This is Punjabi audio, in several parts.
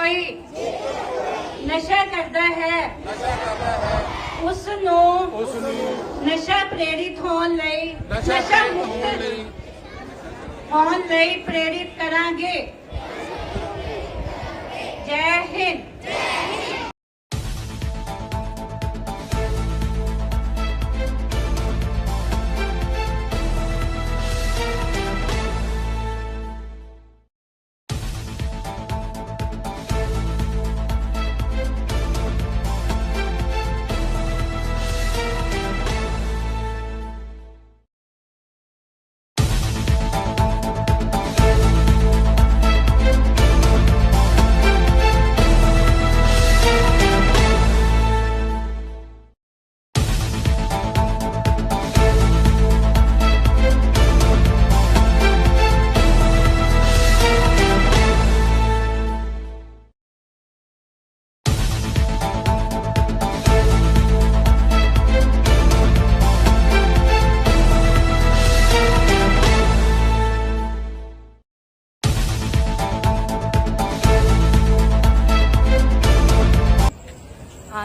ਕੋਈ ਨਸ਼ਾ ਕਰਦਾ ਹੈ ਉਸ ਨੂੰ ਉਸ ਨੂੰ ਨਸ਼ਾ ਪ੍ਰੇਰਿਤ ਹੋਣ ਲਈ ਨਸ਼ਾ ਨਸ਼ਾ ਮੁਕਤ ਹੋਣ ਮੁਕਤ ਲਈ ਹੋਣ ਲਈ ਪ੍ਰੇਰਿਤ ਕਰਾਂਗੇ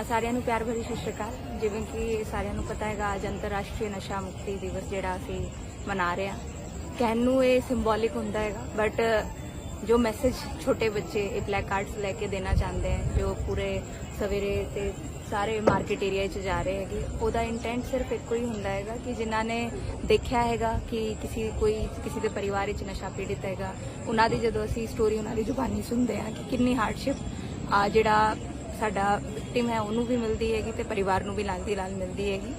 ਸਾਰਿਆਂ ਨੂੰ ਪਿਆਰ ਭਰੀ ਸਤਿ ਸ਼੍ਰੀ ਅਕਾਲ। ਜਿਵੇਂ ਕਿ ਸਾਰਿਆਂ ਨੂੰ ਪਤਾ ਹੈਗਾ, ਅੱਜ ਅੰਤਰਰਾਸ਼ਟਰੀ ਨਸ਼ਾ ਮੁਕਤੀ ਦਿਵਸ ਜਿਹੜਾ ਅਸੀਂ ਮਨਾ ਰਹੇ ਹਾਂ। ਕਹਿਣ ਨੂੰ ਇਹ ਸਿੰਬੋਲਿਕ ਹੁੰਦਾ ਹੈਗਾ ਬਟ ਜੋ ਮੈਸੇਜ ਛੋਟੇ ਬੱਚੇ ਇਹ ਬਲੈਕ ਕਾਰਡਸ ਲੈ ਕੇ ਦੇਣਾ ਚਾਹੁੰਦੇ ਹੈ ਜੋ ਪੂਰੇ ਸਵੇਰੇ ਤੇ ਸਾਰੇ ਮਾਰਕੀਟ ਏਰੀਆ 'ਚ ਜਾ ਰਹੇ ਹੈਗੇ, ਉਹਦਾ ਇੰਟੈਂਟ ਸਿਰਫ ਇੱਕੋ ਹੀ ਹੁੰਦਾ ਹੈਗਾ ਕਿ ਜਿਨ੍ਹਾਂ ਨੇ ਦੇਖਿਆ ਹੈਗਾ ਕਿ ਕਿਸੇ ਕੋਈ, ਕਿਸੇ ਦੇ ਪਰਿਵਾਰ ਵਿੱਚ ਨਸ਼ਾ ਪੀੜਿਤ ਹੈਗਾ, ਉਹਨਾਂ ਦੀ ਜਦੋਂ ਅਸੀਂ ਸਟੋਰੀ ਉਹਨਾਂ ਦੀ ਜ਼ੁਬਾਨੀ ਸੁਣਦੇ ਹਾਂ ਕਿ ਕਿੰਨੀ ਹਾਰਡਸ਼ਿਪ ਆ ਜਿਹੜਾ ਸਾਡਾ ਵਿਕਟਿਮ ਹੈ, ਉਹਨੂੰ ਵੀ ਮਿਲਦੀ ਹੈਗੀ ਤੇ ਪਰਿਵਾਰ ਨੂੰ ਵੀ ਨਾਲ ਦੀ ਨਾਲ ਮਿਲਦੀ ਹੈਗੀ।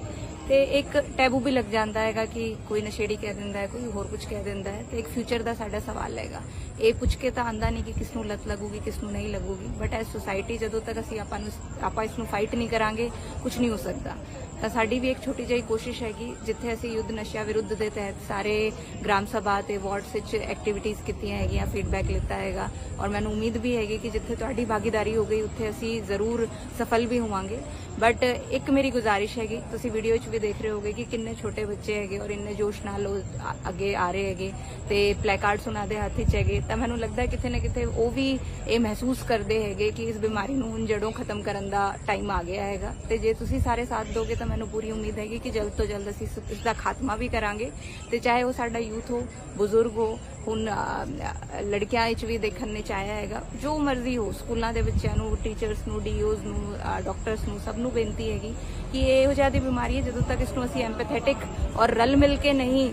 ਤੇ ਇੱਕ ਟੈਬੂ ਵੀ ਲੱਗ ਜਾਂਦਾ ਹੈਗਾ ਕਿ ਕੋਈ ਨਸ਼ੇੜੀ ਕਹਿ ਦਿੰਦਾ ਹੈ, ਕੋਈ ਹੋਰ ਕੁਝ ਕਹਿ ਦਿੰਦਾ ਹੈ, ਤੇ ਇੱਕ ਫਿਊਚਰ ਦਾ ਸਾਡਾ ਸਵਾਲ ਹੈਗਾ। ਇਹ ਪੁੱਛ ਕੇ ਤਾਂ ਆਂਦਾ ਨਹੀਂ ਕਿ ਕਿਸ ਨੂੰ ਲੱਤ ਲੱਗੂਗੀ, ਕਿਸ ਨੂੰ ਨਹੀਂ ਲੱਗੂਗੀ ਬਟ ਐਸ ਸੁਸਾਇਟੀ ਜਦੋਂ ਤੱਕ ਅਸੀਂ ਆਪਾਂ ਨੂੰ ਆਪਾਂ ਇਸ ਨੂੰ ਫਾਈਟ ਨਹੀਂ ਕਰਾਂਗੇ ਕੁਝ ਨਹੀਂ ਹੋ ਸਕਦਾ। ਤਾਂ ਸਾਡੀ ਵੀ ਇੱਕ ਛੋਟੀ ਜਿਹੀ ਕੋਸ਼ਿਸ਼ ਹੈਗੀ, ਜਿੱਥੇ ਅਸੀਂ ਯੁੱਧ ਨਸ਼ਾ ਵਿਰੁੱਧ ਦੇ ਤਹਿਤ ਸਾਰੇ ਗ੍ਰਾਮ ਸਭਾ ਤੇ ਵਾਰਡਸ ਵਿੱਚ ਐਕਟੀਵਿਟੀਜ਼ ਕੀਤੀਆਂ ਹੈਗੀਆਂ ਫੀਡਬੈਕ ਲਿੱਤਾ ਹੈਗਾ। ਔਰ ਮੈਨੂੰ ਉਮੀਦ ਵੀ ਹੈਗੀ ਕਿ ਜਿੱਥੇ ਤੁਹਾਡੀ ਭਾਗੀਦਾਰੀ ਹੋ ਗਈ, ਉੱਥੇ ਅਸੀਂ ਜ਼ਰੂਰ ਸਫਲ ਵੀ ਹੋਵਾਂਗੇ। ਬਟ ਇੱਕ ਮੇਰੀ ਗੁਜ਼ਾਰਿਸ਼ ਹੈਗੀ, ਤੁਸੀਂ ਵੀਡੀਓ 'ਚ ਵੀ ਦੇਖ ਰਹੇ ਹੋਗੇ ਕਿ ਕਿੰਨੇ ਛੋਟੇ ਬੱਚੇ ਹੈਗੇ ਔਰ ਇੰਨੇ ਜੋਸ਼ ਨਾਲ ਉਹ ਅੱਗੇ ਆ ਰਹੇ ਹੈਗੇ ਤੇ ਪਲੈਕਾਰਡਸ ਉਹਨਾਂ ਦੇ ਹੱਥ 'ਚ ਹੈਗੇ। ਤਾਂ ਮੈਨੂੰ ਲੱਗਦਾ ਕਿਤੇ ਨਾ ਕਿਤੇ ਉਹ ਵੀ ਇਹ ਮਹਿਸੂਸ ਕਰਦੇ ਹੈਗੇ ਕਿ ਇਸ ਬਿਮਾਰੀ ਨੂੰ ਹੁਣ ਜੜੋਂ ਖਤਮ ਕਰਨ ਦਾ ਟਾਈਮ ਆ ਗਿਆ ਹੈਗਾ। ਤੇ ਜੇ ਤੁਸੀਂ ਸਾਰੇ ਸਾਥ ਦੋਗੇ ਤਾਂ ਮੈਨੂੰ ਪੂਰੀ ਉਮੀਦ ਹੈਗੀ ਕਿ ਜਲਦ ਤੋਂ ਜਲਦ ਅਸੀਂ ਇਸ- ਦਾ ਖਾਤਮਾ ਵੀ ਕਰਾਂਗੇ। ਤੇ ਚਾਹੇ ਉਹ ਸਾਡਾ ਯੂਥ ਹੋ ਬਜ਼ੁਰਗ ਹੋ ਹੁਣ ਅ, ਲੜਕਿਆਂ ਵਿੱਚ ਵੀ ਦੇਖਣ ਨੇ ਚਾਹਿਆ ਹੈਗਾ। ਜੋ ਮਰਜ਼ੀ ਹੋ ਸਕੂਲਾਂ ਦੇ ਬੱਚਿਆਂ ਨੂੰ ਟੀਚਰਸ ਨੂੰ ਡੀਓਜ਼ ਨੂੰ ਡਾਕਟਰਸ ਨੂੰ ਸਭ ਨੂੰ ਬੇਨਤੀ ਹੈਗੀ ਕਿ ਇਹ ਇਹੋ ਜਿਹਾ ਦੀ ਬਿਮਾਰੀ ਹੈ ਜਦੋਂ ਤੱਕ ਇਸ ਨੂੰ ਅਸੀਂ ਐਮਪੈਥੈਟਿਕ ਔਰ ਰਲ ਮਿਲ ਕੇ ਨਹੀਂ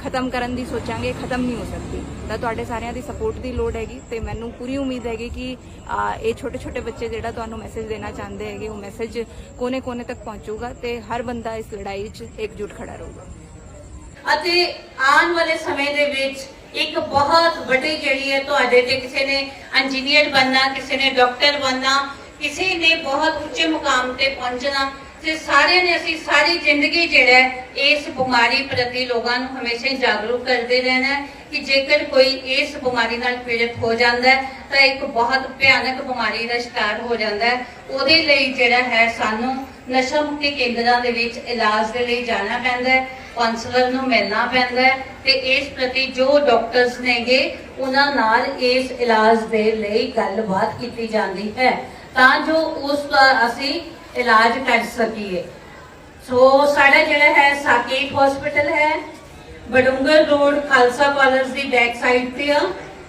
ਖਤਮ ਕਰਨ ਦੀ ਸੋਚਾਂਗੇ ਖਤਮ ਨਹੀਂ ਹੋ ਸਕਦੀ ਤਾਂ ਤੁਹਾਡੇ ਸਾਰਿਆਂ ਦੀ ਸਪੋਰਟ ਦੀ ਲੋੜ ਹੈਗੀ ਤੇ ਮੈਨੂੰ ਪੂਰੀ ਉਮੀਦ ਹੈਗੀ ਕਿ ਇਹ ਛੋਟੇ ਛੋਟੇ ਬੱਚੇ ਜਿਹੜਾ ਤੁਹਾਨੂੰ ਮੈਸੇਜ ਦੇਣਾ ਚਾਹੁੰਦੇ ਹੈਗੇ ਉਹ ਮੈਸੇਜ ਕੋਨੇ-ਕੋਨੇ ਤੱਕ ਪਹੁੰਚੂਗਾ ਤੇ ਹਰ ਬੰਦਾ ਇਸ ਲੜਾਈ 'ਚ ਇਕਜੁੱਟ ਖੜਾ ਰਹੂਗਾ ਅਤੇ ਆਉਣ ਵਾਲੇ ਸਮੇਂ ਦੇ ਵਿੱਚ ਇੱਕ ਬਹੁਤ ਵੱਡੀ ਜਿਹੜੀ ਹੈ ਤੁਹਾਡੇ ਤੇ ਕਿਸੇ ਨੇ ਇੰਜੀਨੀਅਰ ਬਣਨਾ, ਕਿਸੇ ਨੇ ਡਾਕਟਰ ਬਣਨਾ, ਕਿਸੇ ਨੇ ਬਹੁਤ ਉੱਚੇ ਮੁਕਾਮ ਤੇ ਪਹੁੰਚਣਾ ਤੇ ਸਾਰਿਆਂ ਨੇ ਅਸੀਂ ਸਾਰੀ ਜ਼ਿੰਦਗੀ ਜਿਹੜਾ ਇਸ ਬਿਮਾਰੀ ਪ੍ਰਤੀ ਲੋਕਾਂ ਨੂੰ ਹਮੇਸ਼ਾ ਹੀ ਜਾਗਰੂਕ ਕਰਦੇ ਰਹਿਣਾ ਹੈ ਕਿ ਜੇਕਰ ਕੋਈ ਇਸ ਬਿਮਾਰੀ ਨਾਲ ਪੀੜਿਤ ਹੋ ਜਾਂਦਾ ਤਾਂ ਇੱਕ ਬਹੁਤ ਭਿਆਨਕ ਬਿਮਾਰੀ ਦਾ ਸ਼ਿਕਾਰ ਹੋ ਜਾਂਦਾ ਉਹਦੇ ਲਈ ਜਿਹੜਾ ਹੈ, ਸਾਨੂੰ ਨਸ਼ਾ ਮੁਕਤੀ ਕੇਂਦਰਾਂ ਦੇ ਵਿੱਚ ਇਲਾਜ ਦੇ ਲਈ ਜਾਣਾ ਪੈਂਦਾ ਹੈ ਕਾਉਂਸਲਰ ਨੂੰ ਮਿਲਣਾ ਪੈਂਦਾ ਹੈ ਤੇ ਇਸ ਪ੍ਰਤੀ ਜੋ ਡਾਕਟਰਸ ਨੇਗੇ, ਉਹਨਾਂ ਨਾਲ ਇਸ ਇਲਾਜ ਦੇ ਲਈ ਗੱਲਬਾਤ ਕੀਤੀ ਜਾਂਦੀ ਹੈ। ਤਾਂ ਜੋ ਉਸ ਦਾ ਅਸੀਂ ਇਲਾਜ ਕਰ ਸਕੀਏ। ਸੋ ਸਾਡਾ ਜਿਹੜਾ ਹੈ ਸਾਕੇਤ ਹਸਪੀਟਲ ਹੈ ਬਡੂੰਗਰ ਰੋਡ, ਖਾਲਸਾ ਕਾਲਜ ਦੀ ਬੈਕ ਸਾਈਡ ਤੇ ਆ।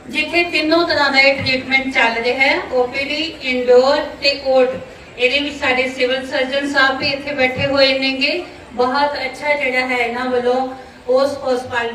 ਜਿੱਥੇ ਤਿੰਨੋਂ ਤਰ੍ਹਾਂ ਦਾ ਇਹ ਟ੍ਰੀਟਮੈਂਟ ਚੱਲ ਰਿਹਾ ਹੈ, ਓਪੀਡੀ, ਇੰਡੋਰ ਤੇ ਕੋਟ ਇਹਦੇ ਵਿੱਚ ਸਾਡੇ ਸਿਵਲ ਸਰਜਨ ਸਾਹਿਬ ਵੀ ਇੱਥੇ ਬੈਠੇ ਹੋਏ ਨੇਗੇ। ਬਹੁਤ ਅੱਛਾ ਜਿਹੜਾ ਹੈ ਇਹਨਾਂ ਵੱਲੋਂ ਉਸ ਹਸਪਤਾਲ